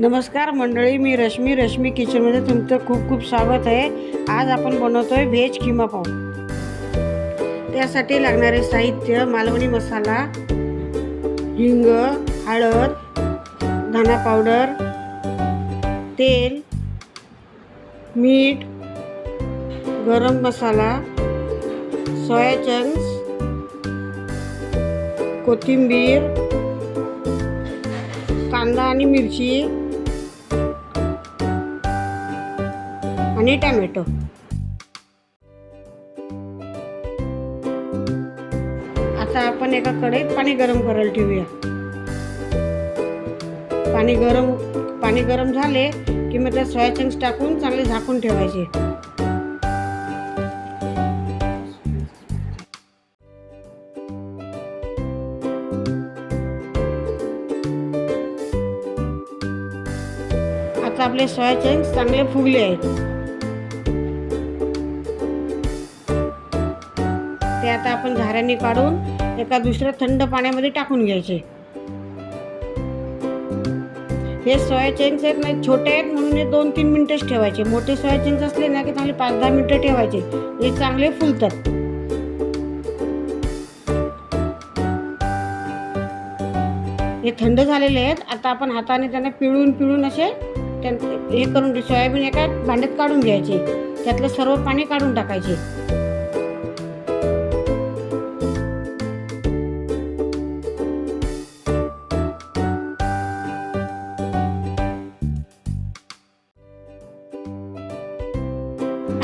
नमस्कार मंडळी मी रश्मी रश्मी किचनमध्ये तुमचं खूप खूप स्वागत आहे. आज आपण बनवतो आहे व्हेज किमा पाव. त्यासाठी लागणारे साहित्य मालवणी मसाला हिंग हळद धना पावडर तेल मीठ गरम मसाला सोया चंक्स कोथिंबीर कांदा आणि मिरची आणि टॅमॅटो. आता आपण एका कढईत पाणी गरम करायला ठेवूया. पाणी गरम पाणी गरम झाले की मग त्यात सोया चंक्स टाकून चांगले झाकून ठेवायचे. आता आपले सोया चंक्स चांगले फुगले आहेत. ते आता आपण झाऱ्याने काढून एका दुसऱ्या थंड पाण्यामध्ये टाकून घ्यायचे. हे सोया चंक्स आहेत ना छोटे आहेत म्हणून हे दोन तीन मिनटंच ठेवायचे. मोठे सोया चंक्स असले ना की चांगले पाच दहा मिनटं ठेवायचे. हे चांगले फुलतात. हे थंड झालेले आहेत. आता आपण हाताने त्यांना पिळून पिळून असे त्यां- हे करून सोयाबीन एका भांड्यात काढून घ्यायचे. त्यातलं सर्व पाणी काढून टाकायचे.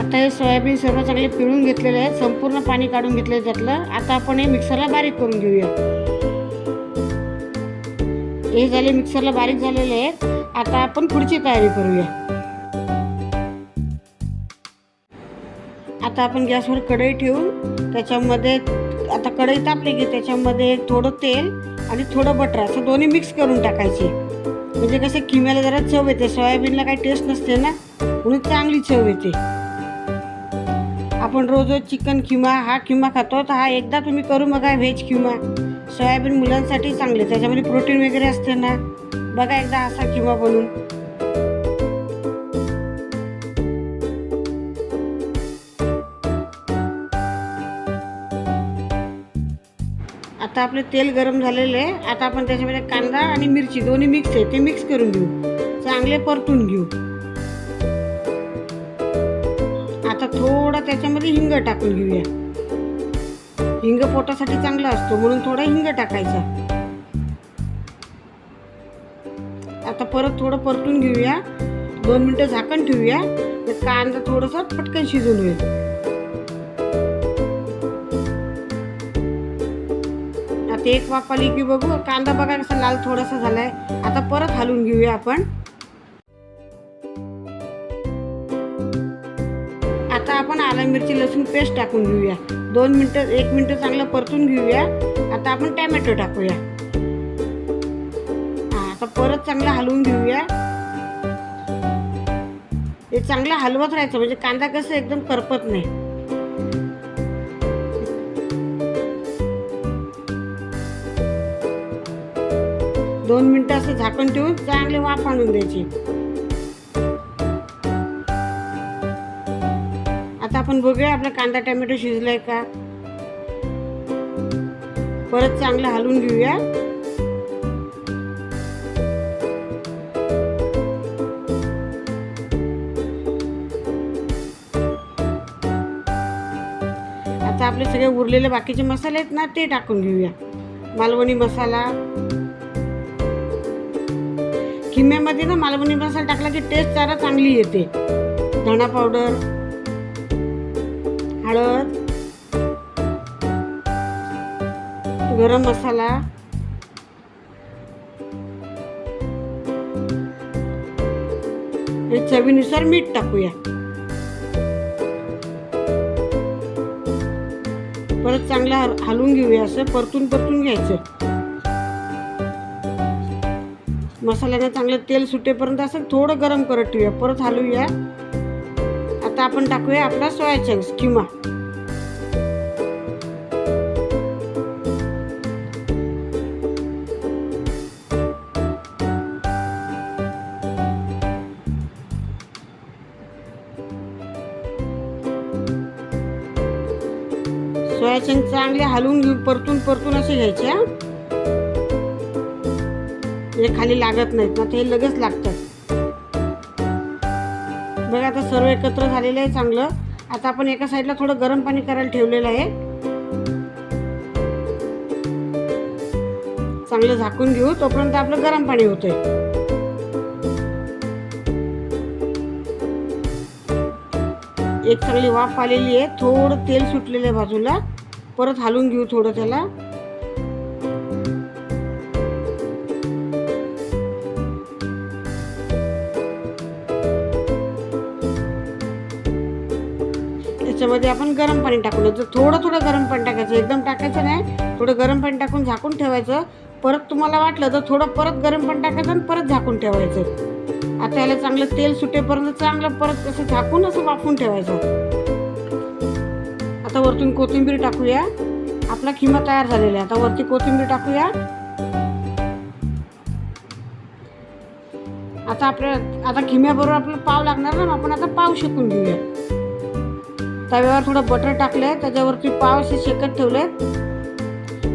आता हे सोयाबीन सर्व चांगले पिळून घेतलेले आहेत. संपूर्ण पाणी काढून घेतले त्यातलं. आता आपण हे मिक्सरला बारीक करून घेऊया. हे झाले मिक्सरला बारीक झालेले आहेत. आता आपण पुढची तयारी करूया. आता आपण गॅसवर कढई ठेवून त्याच्यामध्ये आता कढई तापली की त्याच्यामध्ये थोडं तेल आणि थोडं बटर असं दोन्ही मिक्स करून टाकायचे. म्हणजे कसं किम्याला जरा चव येते. सोयाबीनला काही टेस्ट नसते ना. म्हणून चांगली चव येते. आपण रोज रोज चिकन किमा हा किमा खातो. तर हा एकदा तुम्ही करू बघा व्हेज किमा सोयाबीन मुलांसाठी चांगले. त्याच्यामध्ये प्रोटीन वगैरे असते ना. बघा एकदा असा किमा बनून. आता आपले तेल गरम झालेले आहे. आता आपण त्याच्यामध्ये कांदा आणि मिरची दोन्ही मिक्स आहे. ते मिक्स करून घेऊ. चांगले परतून घेऊ. आता थोडा त्याच्यामध्ये हिंग टाकून घेऊया. हिंग पोटासाठी चांगला असतो म्हणून थोडा हिंग टाकायचा. आता परत थोडं परतून घेऊया. दोन मिनटं झाकण ठेवूया. तर कांदा थोडासा पटकन शिजून होईल. आता एक वाफ आली की बघू. कांदा बघा कसा लाल थोडासा झालाय. आता परत हलवून घेऊया आपण. आपण आला मिरची लसूण पेस्ट टाकून घेऊया. दोन मिनटं एक मिनटं चांगलं परतून घेऊया. आता आपण टॅमॅटो टाकूया. हां आता परत चांगलं हलवून घेऊया. हे चांगलं हलवत राहायचं म्हणजे कांदा कसं एकदम करपत नाही. दोन मिनटं असं झाकण ठेवून चांगले वाफ आणून द्यायची. आता आपण बघूया आपला कांदा टोमॅटो शिजलाय का? परत चांगलं हलवून घेऊया. आता आपले सगळे उरलेले बाकीचे मसाले आहेत ना ते टाकून घेऊया. मालवणी मसाला. किम्यामध्ये ना मालवणी मसाला टाकला की टेस्ट जरा चांगली येते. धणा पावडर हळद गरम मसाला हे चवीनुसार मीठ टाकूया. परत चांगलं हलवून घेऊया असं परतून परतून घ्यायचं. मसाल्यानं चांगलं तेल सुटेपर्यंत असं थोडं गरम करत ठेवूया. परत हलवूया. आता आपण टाकूया आपला सोया चंक्स किंवा. सोया चंक्स चांगले हलवून घेऊन परतून परतून असे घ्यायचे हे. खाली लागत नाहीत ना ते लगेच लागतात. बघा आता सर्व एकत्र झालेलं आहे चांगलं. आता आपण एका साईडला थोडं गरम पाणी करायला ठेवलेलं आहे. चांगलं झाकून घेऊ तोपर्यंत आपलं गरम पाणी होतंय. एक चांगली वाफ आलेली आहे. थोडं तेल सुटलेलं आहे बाजूला. परत हलवून घेऊ थोडं त्याला. त्याच्यामध्ये आपण गरम पाणी टाकून द्यायचं थोडं थोडं गरम पाणी टाकायचं एकदम टाकायचं नाही थोडं गरम पाणी टाकून झाकून ठेवायचं. परत तुम्हाला वाटलं तर थोडं परत गरम पाणी टाकायचं आणि परत झाकून ठेवायचं. आता याला चांगलं तेल सुटेपर्यंत चांगलं परत असं झाकून असं वाफून ठेवायचं. आता वरतून कोथिंबीर टाकूया. आपला खिमा तयार झालेला आहे. आता वरती कोथिंबीर टाकूया. आता आपल्या आता खिम्याबरोबर आपलं पाव लागणार ना आपण आता पाव शेकून घेऊया. तव्यावर थोडं बटर टाकलंय त्याच्यावरती पाव असे शेकत ठेवले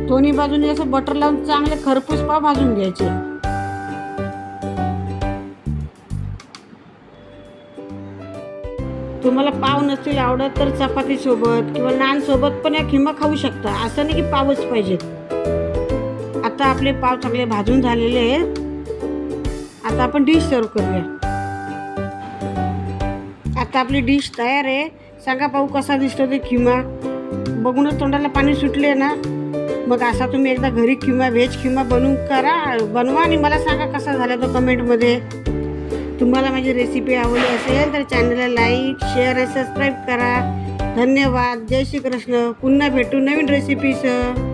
दोन्ही बाजूने असं बटर लावून चांगले खरपूस पाव भाजून घ्यायचे. तुम्हाला पाव नसतील आवडत तर चपातीसोबत किंवा नानसोबत पण या खिमा खाऊ शकता. असं नाही की पावच पाहिजेत आता आपले पाव चांगले भाजून झालेले आहेत. आता आपण डिश सर्व करूया. आता आपली डिश तयार आहे. सांगा पाहू कसा दिसतो ते खिमा बघूनच तोंडाला पाणी सुटले ना मग असा तुम्ही एकदा घरी किंवा व्हेज किंवा बनवून करा बनवा आणि मला सांगा कसा झाला तो कमेंटमध्ये. तुम्हाला माझी रेसिपी आवडली असेल तर चॅनलला लाईक शेअर आणि सबस्क्राईब करा. धन्यवाद. जय श्री कृष्ण पुन्हा भेटू नवीन रेसिपीसह